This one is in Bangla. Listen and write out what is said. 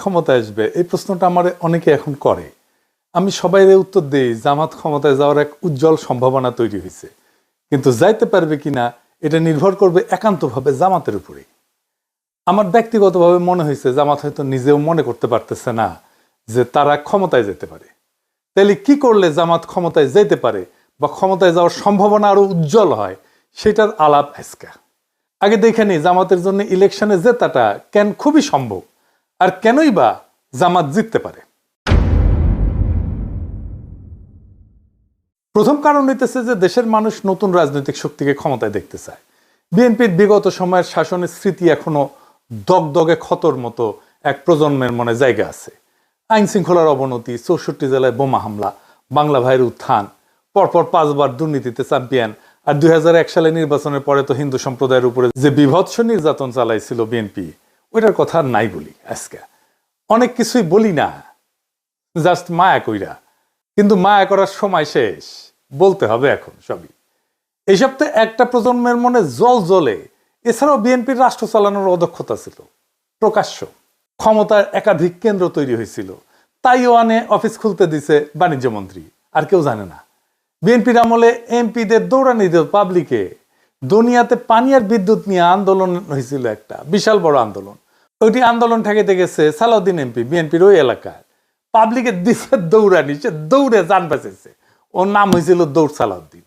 ক্ষমতায় আসবে? এই প্রশ্নটা আমার অনেকে এখন করে। আমি সবাই উত্তর দিই, জামাত ক্ষমতায় যাওয়ার এক উজ্জ্বল সম্ভাবনা তৈরি হয়েছে কিন্তু যাইতে পারবে কিনা, এটা নির্ভর করবে একান্তভাবে জামাতের উপরে আমার ব্যক্তিগতভাবে মনে হয়েছে জামাত হয়তো নিজেও মনে করতে পারতেছে না যে তারা ক্ষমতায় যেতে পারে। তাহলে কি করলে জামাত ক্ষমতায় যেতে পারে বা ক্ষমতায় যাওয়ার সম্ভাবনা আরও উজ্জ্বল হয়, সেটার আলাপ আজকা। আগে দেখে নিই জামাতের জন্য ইলেকশনে জেতাটা কেন খুবই সম্ভব। আর কেনই বা জামাত জিততে পারে? প্রথম কারণ হইতেছে যে দেশের মানুষ নতুন রাজনৈতিক শক্তিকে ক্ষমতায় দেখতে চায়। বিএনপির বিগত সময়ের শাসনের স্মৃতি এখনও দগদগে ক্ষতর মতো এক প্রজন্মের মনে জায়গা আছে। আইন শৃঙ্খলার অবনতি, চৌষট্টি জেলায় বোমা হামলা, বাংলা ভাইয়ের উত্থান, পরপর পাঁচবার দুর্নীতিতে চ্যাম্পিয়ন আর দুই হাজার এক সালে নির্বাচনের পরে তো হিন্দু সম্প্রদায়ের উপরে যে বিভৎস নির্যাতন চালাইছিল বিএনপি ওইটার কথা নাই বলি আজকে। অনেক কিছুই বলি না জাস্ট মায়া কইরা। কিন্তু মায়া করার সময় শেষ, বলতে হবে এখন সবই। এইসব তো একটা প্রজন্মের মনে জল জ্বলে, এছাড়াও বিএনপির রাষ্ট্র চালানোর অদক্ষতা ছিল, প্রকাশ্য। ক্ষমতার একাধিক কেন্দ্র তৈরি হয়েছিল, তাইওয়ানে অফিস খুলতে দিছে বাণিজ্য মন্ত্রী আর কেউ জানে না। বিএনপির আমলে এমপিদের দৌড়ানি দিল পাবলিকে দুনিয়াতে পানি আর বিদ্যুৎ নিয়ে আন্দোলন হয়েছিল একটা, বিশাল বড় আন্দোলন। ওইটি আন্দোলন ঠেকাইতে গেছে সালাউদ্দিন এমপি, বিএনপির ওই এলাকায়। পাবলিকের দিশে দৌড়ানি, সে দৌড়ে যান বাঁচেছে ওর নাম হয়েছিল দৌড় সালাউদ্দিন।